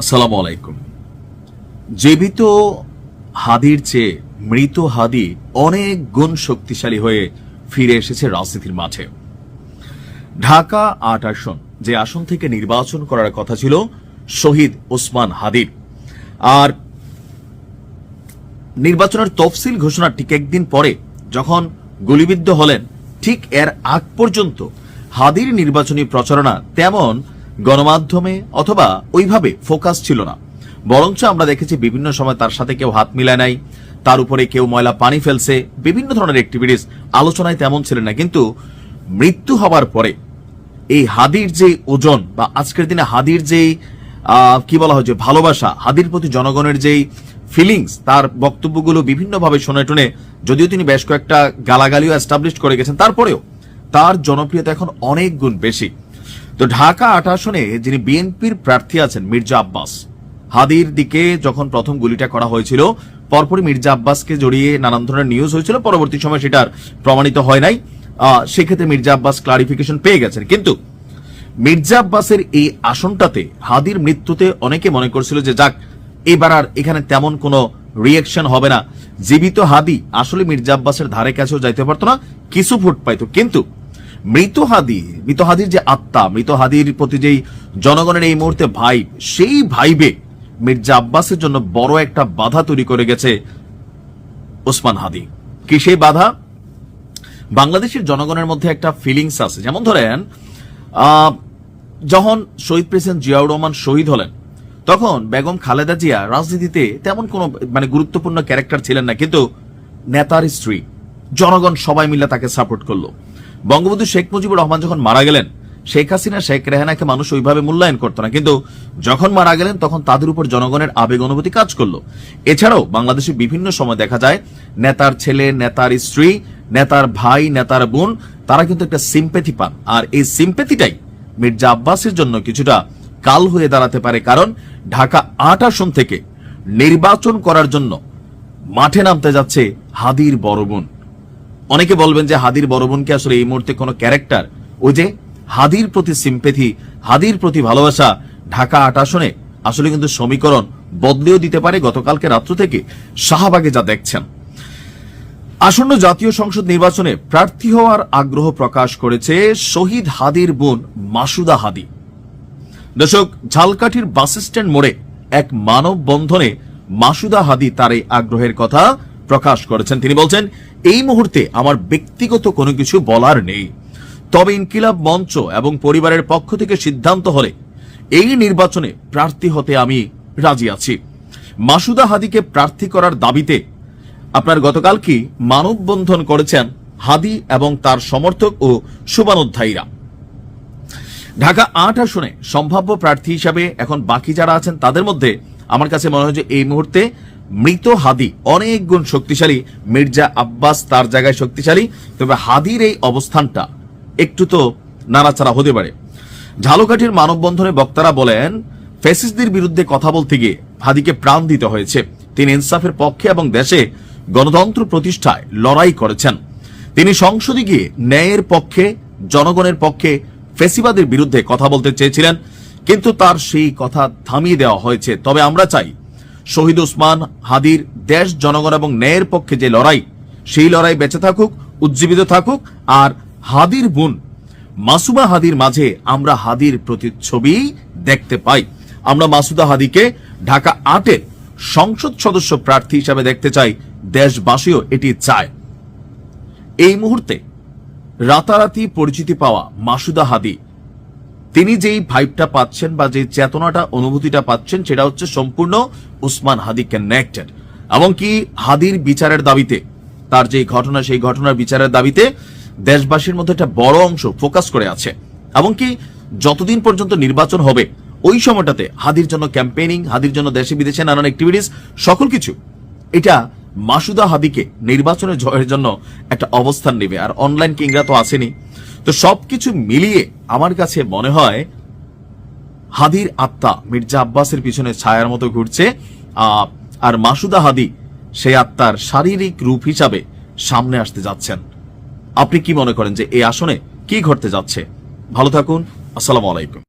আসসালামু আলাইকুম। জীবিত হাদির চেয়ে মৃত হাদি অনেক গুণ শক্তিশালী হয়ে ফিরে এসেছে রাজনীতির মাঠে। ঢাকা আট আসন যে আসন থেকে নির্বাচন করার কথা ছিল শহীদ ওসমান হাদির। আর নির্বাচনের তফসিল ঘোষণার ঠিক একদিন পরে যখন গুলিবিদ্ধ হলেন, ঠিক এর আগ পর্যন্ত হাদির নির্বাচনী প্রচারণা তেমন গণমাধ্যমে অথবা ওইভাবে ফোকাস ছিল না। বরঞ্চ আমরা দেখেছি বিভিন্ন সময় তার সাথে কেউ হাত মিলায় নাই, তার উপরে কেউ ময়লা পানি ফেলছে, বিভিন্ন ধরনের অ্যাক্টিভিটিস আলোচনায় তেমন ছিল না। কিন্তু মৃত্যু হবার পরে এই হাদির যে ওজন বা আজকের দিনে হাদির যেই কি বলা হয় যে ভালোবাসা, হাদির প্রতি জনগণের যেই ফিলিংস তার বক্তব্যগুলো বিভিন্নভাবে শোনে টুনে যদিও তিনি বেশ কয়েকটা গালাগালিও এস্টাবলিশ করে গেছেন, তারপরেও তার জনপ্রিয়তা এখন অনেক গুণ বেশি। তো ঢাকা আট আসনে যিনি বিএনপির প্রার্থী আছেন, মির্জা আব্বাস, হাদির দিকে যখন প্রথম গুলিটা করা হয়েছিল, পরপরই মির্জা আব্বাসকে জড়িয়ে নানান ধরনের নিউজ হয়েছিল, পরবর্তী সময় সেটার প্রমাণিত হয় নাই। সেক্ষেত্রে মির্জা আব্বাস ক্লারিফিকেশন পেয়ে গেছেন। কিন্তু মির্জা আব্বাসের এই আসনটাতে হাদির মৃত্যুতে অনেকে মনে করছিল যে, যাক, এবার আর এখানে তেমন কোনো রিয়েকশন হবে না। জীবিত হাদি আসলে মির্জা আব্বাসের ধারে কাছেও যাইতে পারতো না, কিছু ভোট পাইতো। কিন্তু মৃত হাদি, মৃত হাদির যে আত্মা, মৃত হাদির প্রতি যেই জনগণের এই মুহূর্তে ভাইব সেই ভাইবে মির্জা আব্বাসের জন্য বড় একটা বাধা তৈরি করে গেছে ওসমান হাদি। কি সেই বাধা? বাংলাদেশের জনগণের মধ্যে একটা ফিলিংস আছে। যেমন ধরেন যখন শহীদ প্রেসিডেন্ট জিয়াউর রহমান শহীদ হলেন, তখন বেগম খালেদা জিয়া রাজনীতিতে তেমন কোনো মানে গুরুত্বপূর্ণ ক্যারেক্টার ছিলেন না, কিন্তু নেতার স্ত্রী, জনগণ সবাই মিলে তাকে সাপোর্ট করল। বঙ্গবন্ধু শেখ মুজিবুর রহমান যখন মারা গেলেন, শেখ হাসিনা, শেখ রেহানাকে মানুষ ওইভাবে মূল্যায়ন করতো না। কিন্তু যখন মারা গেলেন, তখন তাদের উপর জনগণের আবেগ অনুভূতি কাজ করল। এছাড়াও বাংলাদেশে বিভিন্ন সময় দেখা যায়, নেতার ছেলে, নেতার স্ত্রী, নেতার ভাই, নেতার বোন, তারা কিন্তু একটা সিম্পেথি পান। আর এই সিম্পেথিটাই মির্জা আব্বাসের জন্য কিছুটা কাল হয়ে দাঁড়াতে পারে। কারণ ঢাকা আট আসন থেকে নির্বাচন করার জন্য মাঠে নামতে যাচ্ছে হাদির বড় বোন। অনেকে বলবেন যে হাদির বড় বোনকে আসলে এই মুহূর্তে কোনো ক্যারেক্টার। ওই যে হাদির প্রতি সিম্পেথি হাদির প্রতি ভালোবাসা, ঢাকা আট আসনে আসলে কিন্তু সমীকরণ বদলেও দিতে পারে গতকালকে রাত্র থেকে শাহবাগে যা দেখছেন। আসন্ন জাতীয় সংসদ নির্বাচনে প্রার্থী হওয়ার আগ্রহ প্রকাশ করেছে শহীদ হাদির বোন মাসুদা হাদি। দর্শক, ঝালকাঠির বাস স্ট্যান্ড মোড়ে এক মানব বন্ধনে মাসুদা হাদি তার এই আগ্রহের কথা প্রকাশ করেছেন। তিনি বলছেন এই মুহূর্তে আমার ব্যক্তিগত কোনো কিছু বলার নেই। তবে ইনকিলাব মঞ্চ এবং পরিবারের পক্ষ থেকে সিদ্ধান্ত হলে এই নির্বাচনে প্রার্থী হতে আমি রাজি আছি। মাসুদা হাদিকে প্রার্থী করার দাবিতে আপনার গতকাল কি মানববন্ধন করেছেন হাদি এবং তার সমর্থক ও শুভানুধ্যায়ীরা? ঢাকা আট আসনে সম্ভাব্য প্রার্থী হিসাবে এখন বাকি যারা আছেন তাদের মধ্যে আমার কাছে মনে হয় যে এই মুহূর্তে মৃত হাদি অনেক গুণ শক্তিশালী। মির্জা আব্বাস তার জায়গায় শক্তিশালী। তবে হাদির এই অবস্থানটা একটু তো নাড়াচাড়া হতে পারে। ঝালকাঠির মানববন্ধনে বক্তারা বলেন, ফ্যাসিস্টদের বিরুদ্ধে কথা বলতে গিয়ে হাদিকে প্রাণ দিতে হয়েছে। তিনি ইনসাফের পক্ষে এবং দেশে গণতন্ত্র প্রতিষ্ঠায় লড়াই করেছেন। তিনি সংসদে গিয়ে ন্যায়ের পক্ষে, জনগণের পক্ষে ফেসিবাদের বিরুদ্ধে কথা বলতে চেয়েছিলেন। কিন্তু তার সেই কথা থামিয়ে দেওয়া হয়েছে। তবে আমরা চাই শহীদ ওসমান হাদির, দেশ, জনগণ এবং ন্যায়ের পক্ষে যে লড়াই, সেই লড়াই বেঁচে থাকুক, উজ্জীবিত থাকুক, আর হাদির বোন মাসুমা হাদির মাঝে আমরা হাদির প্রতিচ্ছবি দেখতে পাই। আমরা মাসুদা হাদিকে ঢাকা আটের সংসদ সদস্য প্রার্থী হিসাবে দেখতে চাই, দেশবাসীও এটি চায়। এই মুহূর্তে রাতারাতি পরিচিতি পাওয়া মাসুদা হাদি তিনি যেই ভাইবটা পাচ্ছেন বা যে চেতনাটা, অনুভূতিটা পাচ্ছেন, সেটা হচ্ছে সম্পূর্ণ উসমান হাদি কানেক্টেড এমনকি হাদির বিচারের দাবিতে, তার যে ঘটনা, সেই ঘটনার বিচারের দাবিতে দেশবাসীর মধ্যে একটা বড় অংশ ফোকাস করে আছে। এমনকি যতদিন পর্যন্ত নির্বাচন হবে, ওই সময়টাতে হাদির জন্য ক্যাম্পেইনিং হাদির জন্য দেশে বিদেশে নানান অ্যাক্টিভিটিস সকল কিছু, এটা মাসুদা হাদিকে নির্বাচনে জয়ের জন্য একটা অবস্থান নেবে। আর অনলাইন কিংরা তো আসেনি। তো সবকিছু মিলিয়ে আমার কাছে মনে হয় হাদির আত্মা মির্জা আব্বাসের পিছনে ছায়ার মতো ঘুরছে আর মাসুদা হাদি সেই আত্মার শারীরিক রূপ হিসাবে সামনে আসতে যাচ্ছেন। আপনি কি মনে করেন যে এই আসনে কি ঘটতে যাচ্ছে? ভালো থাকুন, আসসালামু আলাইকুম।